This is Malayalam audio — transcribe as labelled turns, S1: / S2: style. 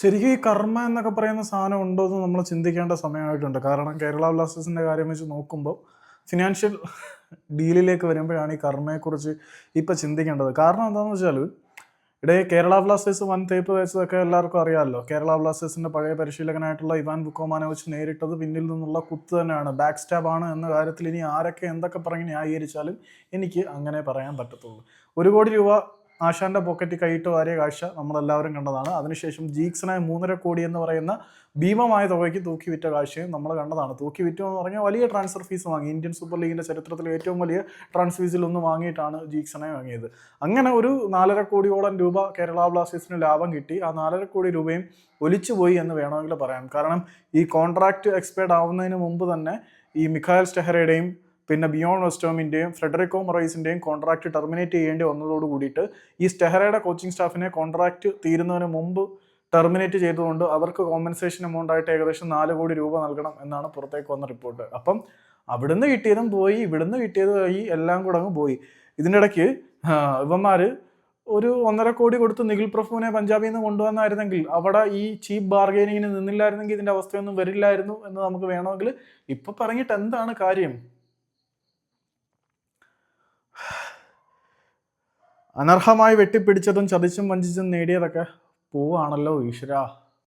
S1: ശരിക്കും ഈ കർമ്മ എന്നൊക്കെ പറയുന്ന സാധനം ഉണ്ടോ എന്ന് നമ്മൾ ചിന്തിക്കേണ്ട സമയമായിട്ടുണ്ട്. കാരണം കേരള ബ്ലാസ്റ്റേഴ്സിന്റെ കാര്യം വെച്ച് നോക്കുമ്പോൾ ഫിനാൻഷ്യൽ ഡീലിലേക്ക് വരുമ്പോഴാണ് ഈ കർമ്മയെക്കുറിച്ച് ഇപ്പം ചിന്തിക്കേണ്ടത്. കാരണം എന്താണെന്ന് വെച്ചാൽ ഇടേ കേരള ബ്ലാസ്റ്റേഴ്സ് വൻ തേപ്പ് വെച്ചതൊക്കെ എല്ലാവർക്കും അറിയാമല്ലോ. കേരള ബ്ലാസ്റ്റേഴ്സിന്റെ പഴയ പരിശീലകനായിട്ടുള്ള ഇവാൻ ബുക്കോമാനെ വെച്ച് നേരിട്ടത് പിന്നിൽ നിന്നുള്ള കുത്ത് തന്നെയാണ്. ബാക്ക് സ്റ്റാബ് ആണ് എന്ന കാര്യത്തിൽ ഇനി ആരൊക്കെ എന്തൊക്കെ പറഞ്ഞ് ന്യായീകരിച്ചാലും എനിക്ക് അങ്ങനെ പറയാൻ പറ്റത്തുള്ളൂ. ഒരു കോടി രൂപ ആശാന്റെ പോക്കറ്റ് കൈയിട്ട് വാരിയ കാഴ്ച നമ്മളെല്ലാവരും കണ്ടതാണ്. അതിനുശേഷം ജീക്സിനായ മൂന്നര കോടി എന്ന് പറയുന്ന ഭീമമായ തുകയ്ക്ക് തൂക്കി വിറ്റ കാഴ്ചയും നമ്മൾ കണ്ടതാണ്. തൂക്കി വിറ്റു എന്ന് പറഞ്ഞാൽ വലിയ ട്രാൻസ്ഫർ ഫീസ് വാങ്ങി. ഇന്ത്യൻ സൂപ്പർ ലീഗിന്റെ ചരിത്രത്തിൽ ഏറ്റവും വലിയ ട്രാൻസ്ഫർ ഫീസിൽ ഒന്ന് വാങ്ങിയിട്ടാണ് ജീക്സിനെ വാങ്ങിയത്. അങ്ങനെ ഒരു നാലര കോടിയോളം രൂപ കേരള ബ്ലാസ്റ്റേഴ്സിന് ലാഭം കിട്ടി. ആ നാലര കോടി രൂപയും ഒലിച്ചുപോയി എന്ന് വേണമെങ്കിൽ പറയാം. കാരണം ഈ കോൺട്രാക്ട് എക്സ്പയർഡ് ആവുന്നതിന് മുമ്പ് തന്നെ ഈ മിഖായൽ സ്റ്റെഹറയുടെയും പിന്നെ ബിയോൺ വെസ്റ്റോമിന്റെയും ഫ്രെഡറിക്കോ മൊറൈസിന്റെയും കോൺട്രാക്ട് ടെർമിനേറ്റ് ചെയ്യേണ്ടി വന്നതോട് കൂടിയിട്ട് ഈ സ്റ്റെഹറയുടെ കോച്ചിങ് സ്റ്റാഫിനെ കോൺട്രാക്ട് തീരുന്നതിന് മുമ്പ് ടെർമിനേറ്റ് ചെയ്തുകൊണ്ട് അവർക്ക് കോമ്പൻസേഷൻ എമൗണ്ട് ആയിട്ട് ഏകദേശം നാല് കോടി രൂപ നൽകണം എന്നാണ് പുറത്തേക്ക് വന്ന റിപ്പോർട്ട് അപ്പം അവിടുന്ന് കിട്ടിയതും പോയി ഇവിടുന്ന് കിട്ടിയതും ഈ എല്ലാം കൂടെ അങ്ങ് പോയി. ഇതിന്റെ ഇടയ്ക്ക് ഇവന്മാര് ഒരു ഒന്നര കോടി കൊടുത്ത് നിഖിൽ പ്രഭുവിനെ പഞ്ചാബിൽ നിന്ന് കൊണ്ടുവന്നായിരുന്നെങ്കിൽ അവിടെ ഈ ചീപ്പ് ബാർഗൈനിങ്ങിന് നിന്നില്ലായിരുന്നെങ്കിൽ ഇതിന്റെ അവസ്ഥയൊന്നും വരില്ലായിരുന്നു എന്ന് നമുക്ക് വേണമെങ്കിൽ ഇപ്പം പറഞ്ഞിട്ട് എന്താണ് കാര്യം? അനർഹമായി വെട്ടിപ്പിടിച്ചതും ചതിച്ചും വഞ്ചിച്ചും നേടിയതൊക്കെ പോവാണല്ലോ ഈശ്വര.